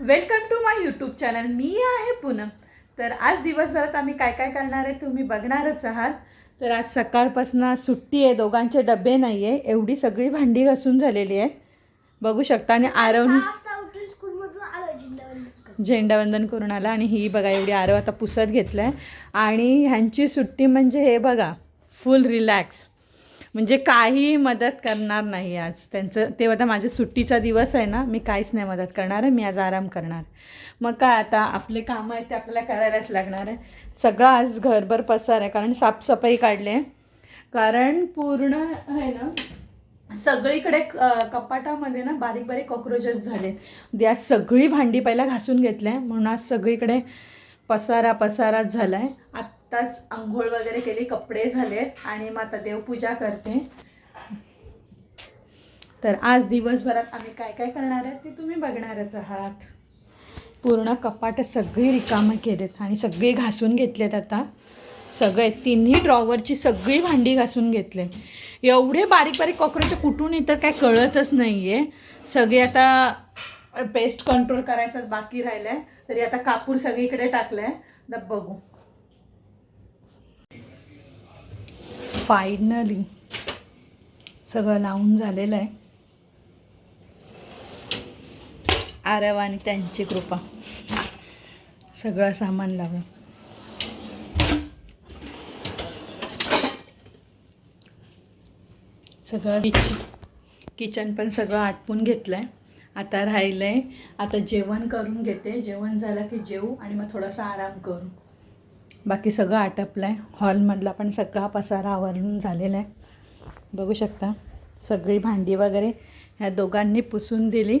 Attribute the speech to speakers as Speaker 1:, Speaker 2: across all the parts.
Speaker 1: Welcome to my YouTube channel. मी आहे पूनम. तर आज दिवसभरात आम्ही काय काय करणार आहे तुम्ही बघणारच आहात. तर आज सकाळपासून सुट्टी आहे दोघांचे डबे नाही आहे एवढी सगळी भांडी घासून झालेली आहे. बघू शकता आणि आरव झेंडावंदन करून. आला आणि ही बघा एवढी आरव आता पुसत घेतलं आहे आणि ह्यांची सुट्टी म्हणजे हे बघा फुल रिलॅक्स. म्हणजे काही मदत करणार नाही आज. त्यांचं ते आता माझ्या सुट्टीचा दिवस आहे ना मी काहीच नाही मदत करणार आहे मी आज आराम करणार मग काय आता आपले कामं आहेत ते आपल्याला करायलाच लागणार आहे. सगळं आज घरभर पसार आहे कारण साफसफाई काढली आहे. कारण पूर्ण आहे ना सगळीकडे कपाटामध्ये ना बारीक बारीक कॉक्रोचेस झाले. ते आज सगळी भांडी पहिला घासून घेतल्या म्हणून आज सगळीकडे पसारा पसाराच झाला आहे. आत्ताच आंघोळ वगैरे केली कपडे झालेत आणि मग आता देवपूजा करते. तर आज दिवसभरात आम्ही काय काय करणार आहे ते तुम्ही बघणारच आहात. पूर्ण कपाट सगळी रिकामं केलेत आणि सगळे घासून घेतलेत आता. सगळे तिन्ही ड्रॉवरची सगळी भांडी घासून घेतले एवढे बारीक बारीक कॉक्रोच कुठून येतात काय कळतच नाही आहे सगळे आता पेस्ट कंट्रोल करायचं बाकी राहिलं आहे तरी आता कापूर सगळीकडे टाकलं आहे तर बघू. फायनली सगळं लावून झालेलं आहे. आरव आणि त्यांची कृपा. सगळं सामान लावलं. सगळं किचन किचन पण सगळं आटपून घेतलं आहे आता राहिलं आहे आता जेवण करून घेते. जेवण झालं की जेवू आणि मग थोडासा आराम करू. बाकी सगळं आटपलं आहे हॉलमधला पण सगळा पसारा आवरून झालेला आहे. बघू शकता सगळी भांडी वगैरे ह्या दोघांनी पुसून दिली.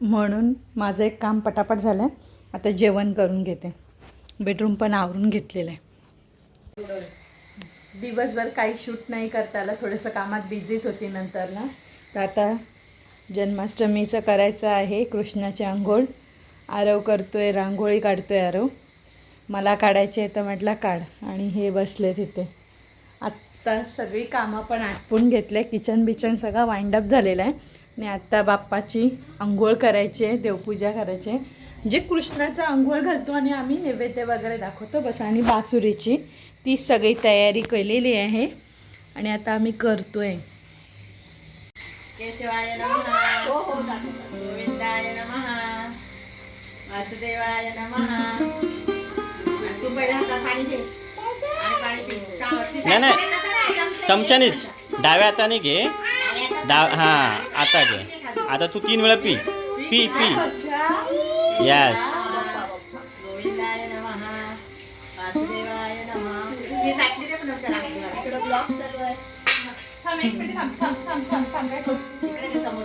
Speaker 1: म्हणून माझं एक काम पटापट झालं आहे आता जेवण करून घेते. बेडरूम पण आवरून घेतलेलं आहे. दिवसभर काही शूट नाही करता आलं थोडंसं कामात बिझीच होती नंतरला. तर आता जन्माष्टमीचं करायचं आहे कृष्णाची आंघोळ. आरव करतोय रांगोळी काढतोय आरव. मला काढायचे तर म्हटलं काढ. आणि हे बसले तिथे आत्ता सगळी कामं पण आटपून घेतले. किचन बिचन सगळं वाइंडअप झालेलं आहे. आणि आत्ता बाप्पाची आंघोळ करायची आहे देवपूजा करायची आहे. जे कृष्णाचं आंघोळ घालतो आणि आम्ही नैवेद्य वगैरे दाखवतो बस. आणि बासुरीची ती सगळी तयारी केलेली आहे. आणि आता आम्ही करतो
Speaker 2: आहे केशवाय गोविंदाय नमः वासुदेवाय नमः. तू पहिले हातात पाणी घे. आणि पाणी पी सावरती
Speaker 3: नाही नाही. चमच्यानेच. डाव्या हाताने घे. डाव हां आता घे. आता तू तीन वेळा पी. पी पी. यस
Speaker 2: गोविंदाय नमः. वासुदेवाय नमः. ती टाकली ते पण होत्या
Speaker 4: इकडं ब्लॉक चालू आहे.
Speaker 1: थांब एक मिनिट थांब थांब थांब थांब थांब. काय करू?
Speaker 2: इकडे ते समोर.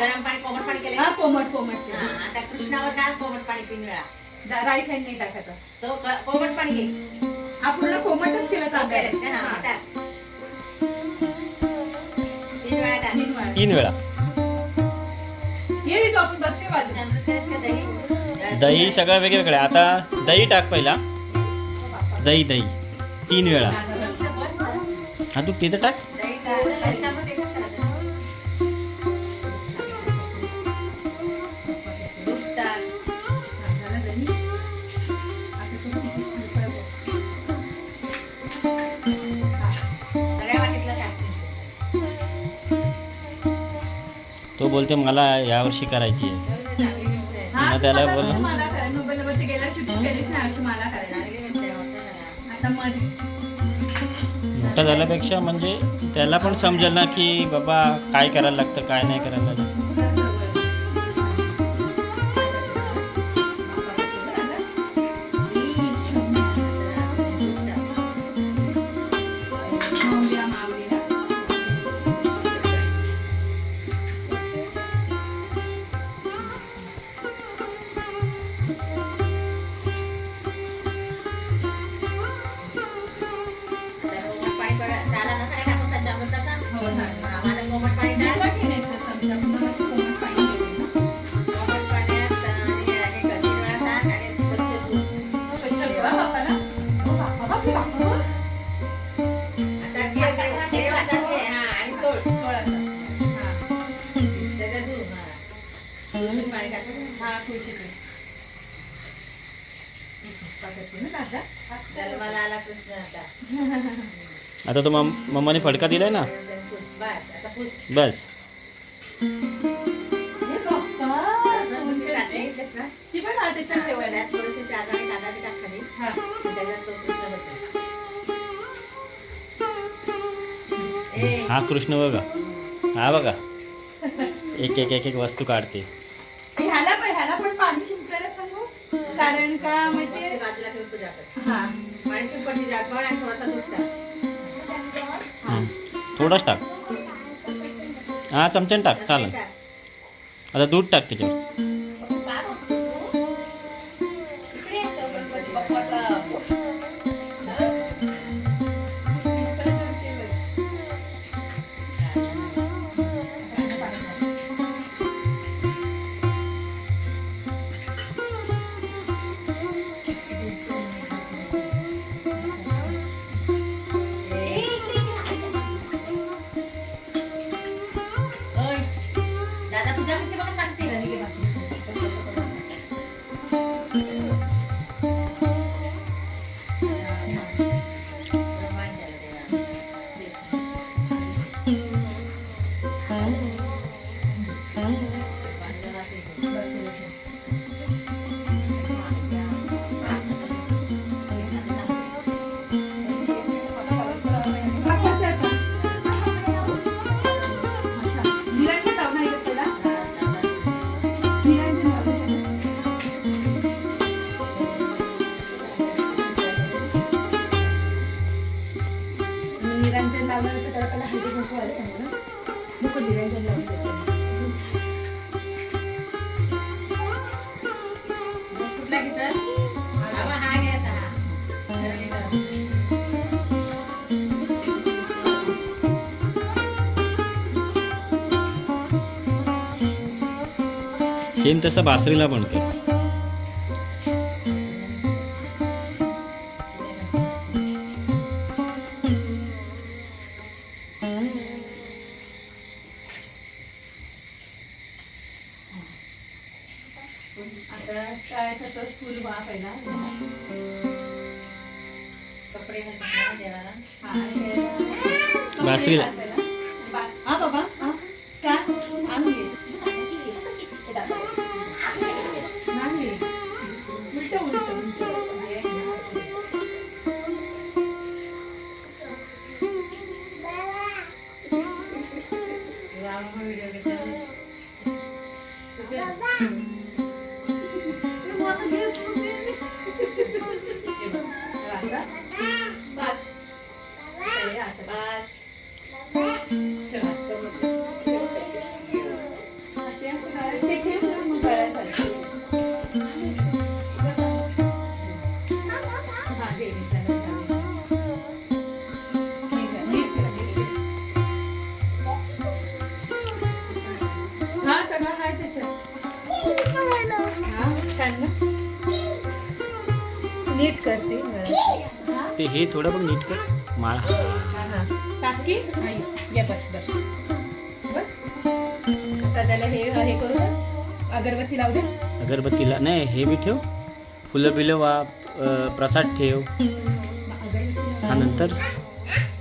Speaker 2: गरम पाणी कोमट पाणी केले
Speaker 1: हा कोमट कोमट
Speaker 2: हा, आता कृष्णावर टाक कोमट पाणी तीन वेळा.
Speaker 1: राईट हँड नाही टाकायचं
Speaker 2: तो कोमट पाणी घे.
Speaker 1: हा पूर्ण कोमटच केलं.
Speaker 2: टाक. तीन वेळा. दही.
Speaker 3: दही सगळं वेगवेगळं. आता दही टाक पहिला. दही दही. तीन वेळा. हा तू तिथं टाक.
Speaker 1: तो
Speaker 3: बोलते मला यावर्षी करायची आहे. मग त्याला बोल.
Speaker 2: मोठा
Speaker 3: झाल्यापेक्षा म्हणजे त्याला पण समजेल ना की बाबा काय करायला लागतं काय नाही करायला लागतं.
Speaker 2: त्यात थोडेसे चार आणि तांदळाचे टाक खाली
Speaker 1: हा
Speaker 2: त्याच्यात तो कृष्ण बसेल ए
Speaker 3: हा कृष्ण बघा. हा बघा. एक एक एक एक वस्तू काढते.
Speaker 1: कारण का
Speaker 2: ते बाजूला ठेवून पूजा कर.
Speaker 1: हा.
Speaker 2: पाणी शिंपडली जागभर आणि थोडासा दूध टाक.
Speaker 3: हम्म. थोडाच टाक. हा चमच्याने टाक चालेल. आता दूध टाक त्याच्यावर सेम तसं बासरीला बनते
Speaker 1: आता काय ते हे
Speaker 3: थोडं पण नीट कर. माळा.
Speaker 1: हा टाकी नाही ये बस बस. बस. आता त्याला हे हे करू दे. अगरबत्ती लावू दे.
Speaker 3: अगरबत्तीला नाही हे बी ठेव. फुलं बिलं वा प्रसाद ठेव. हा नंतर?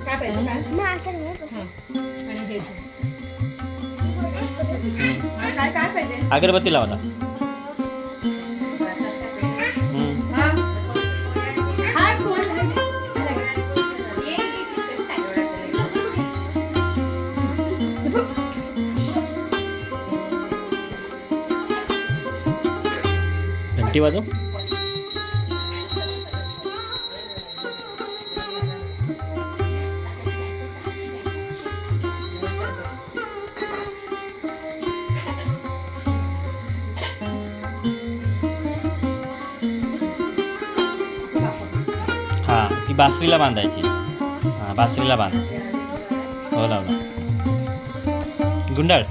Speaker 1: काय पाहिजे? काय. आणि ठेव. काय काय पाहिजे?
Speaker 3: अगरबत्ती लाव घंटी वाजव. हा ती बासरीला बांधायची. हा बासरीला बांध. हो लावला गुंडाळ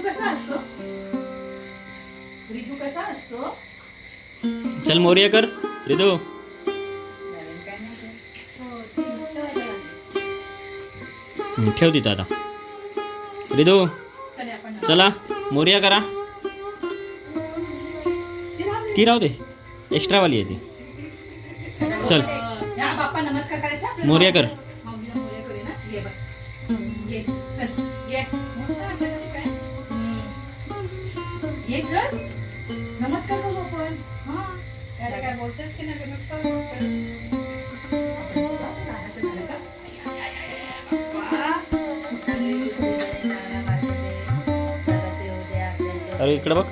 Speaker 1: कसा असतो कसा असतो
Speaker 3: चल मोर्या कर रिदू. ठेव तिथं आता. रिदू
Speaker 1: चले आपण
Speaker 3: चला मोर्या करा.
Speaker 1: ती राहू दे.
Speaker 3: एक्स्ट्रावाली आहे ती. चल.
Speaker 1: या बाप्पा नमस्कार करायचा आपल्याला?
Speaker 3: मोरया कर.
Speaker 1: मम्मीला
Speaker 3: अरे इकडं बघ.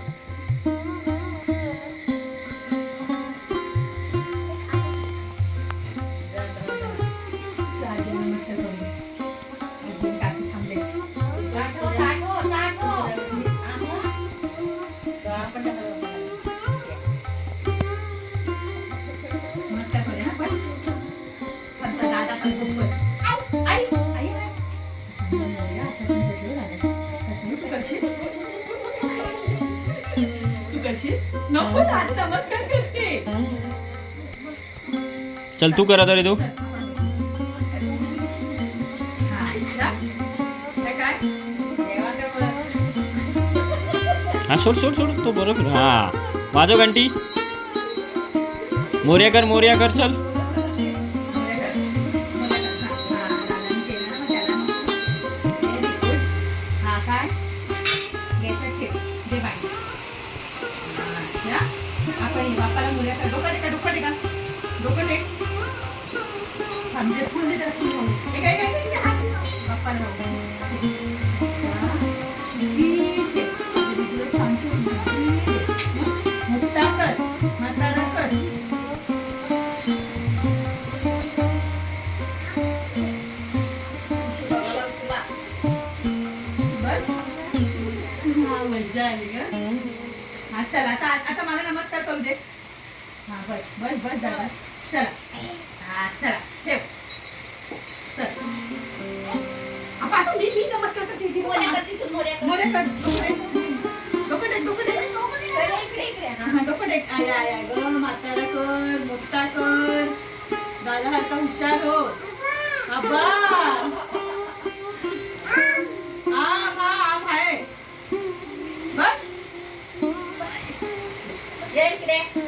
Speaker 1: चल तू
Speaker 3: कर आता रिदू
Speaker 1: हा,
Speaker 3: सोड सोड सोड. तो बरोबर हा. वाजव घंटी. मोर्या कर मोर्या कर चल.
Speaker 1: हा चला आता आता मला नमस्कार करू दे. हा बस बस बस दादा. आपण आता मी मी नमस्कार करते जी. मोरे कर डोकं टेक डोकं टेक हा, हा, डोकं टेक आय आय आय ग म्हातारा कर मोठा कर दादा सारखा हुशार हो आबा आम हा आम आहे बस नको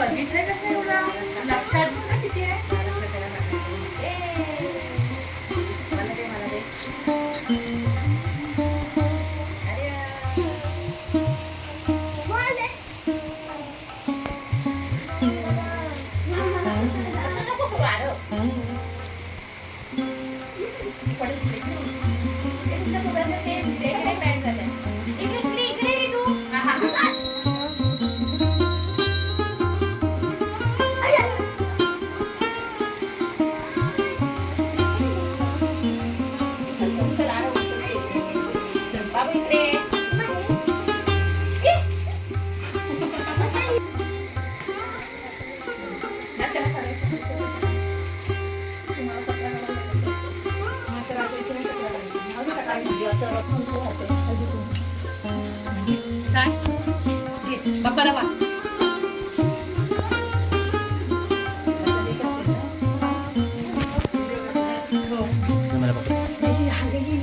Speaker 1: बघितलं कसं मला बघ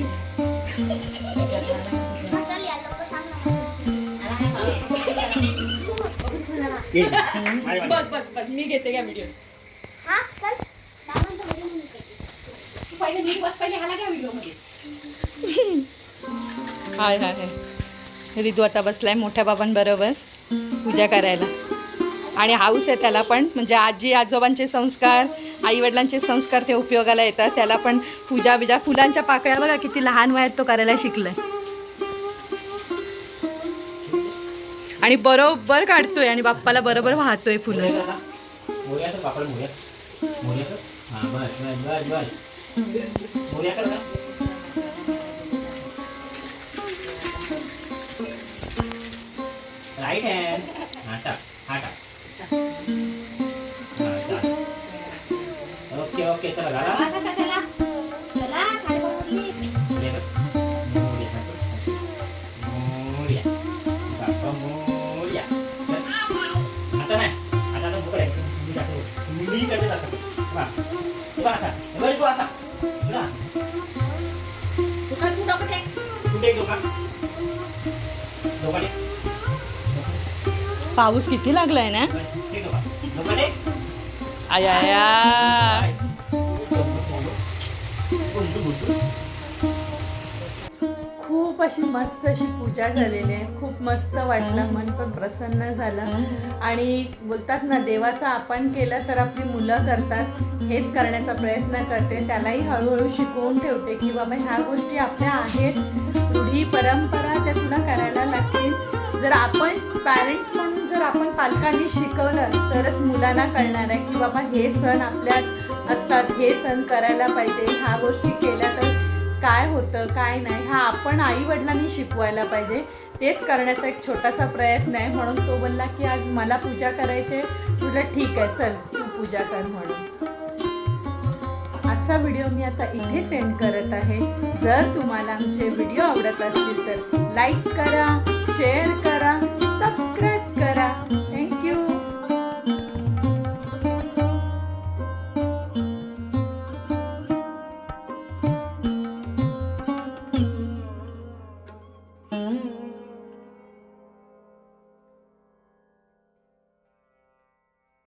Speaker 1: बस बस बस मी घेते व्हिडिओ
Speaker 2: पहिले बस पहिले हाला घ्या व्हिडिओमध्ये
Speaker 1: हाय हाय. हाय रिदू आता बसलाय मोठ्या बाबांबरोबर पूजा करायला. आणि हाऊस आहे त्याला पण म्हणजे आजी आजोबांचे संस्कार आईवडिलांचे संस्कार ते उपयोगाला येतात. त्याला पण पूजा बिजा फुलांच्या पाकळ्या बघा किती लहान वयात तो करायला शिकलाय. आणि बरोबर काढतोय आणि बाप्पाला बरोबर वाहतोय फुलं.
Speaker 3: राईट पापड हाटा हाटा ओके ओके चला घाला
Speaker 4: चला, चला. चला, साडेबारा वाजले.
Speaker 3: मोर्या कर. मोर्या कर. मोर्या. बाप्पा मोर्या. चल. आता नाही आता आता भूक लागली. मी टाकतो. मी करते तसं. बा. तू बा असा. बरं, तू असा. तू ना.
Speaker 2: तू का तू डोकं टेक.
Speaker 3: तू टेक डोका. डोका टेक.
Speaker 1: पाऊस किती लागलाय ना
Speaker 3: टेक डोका. डोका टेक.
Speaker 1: आया अशी मस्त अशी पूजा झालेली आहे. खूप मस्त वाटलं मन पण प्रसन्न झालं. आणि बोलतात ना देवाचं आपण केलं तर आपली मुलं करतात. हेच करण्याचा प्रयत्न करते. त्यालाही हळूहळू शिकवून ठेवते की बाबा ह्या गोष्टी आपल्या आहेत. रूढी परंपरा त्या तुला करायला लागतील. जर आपण पॅरेंट्स म्हणून जर आपण पालकांनी शिकवलं तरच मुलांना कळणार आहे की बाबा हे सण आपल्यात असतात. हे सण करायला पाहिजे. ह्या गोष्टी केल्या तर काय होतं काय नाही हा आपण आई वडिलांनी शिकवायला पाहिजे. तेच करण्याचा एक छोटासा प्रयत्न आहे. म्हणून तो बोलला की आज मला पूजा करायची तुला ठीक आहे चल तू पूजा कर म्हणून. आजचा व्हिडिओ मी आता इथेच एंड करत आहे. जर तुम्हाला आमचे व्हिडिओ आवडत असतील तर लाईक करा शेअर करा सबस्क्राईब करा.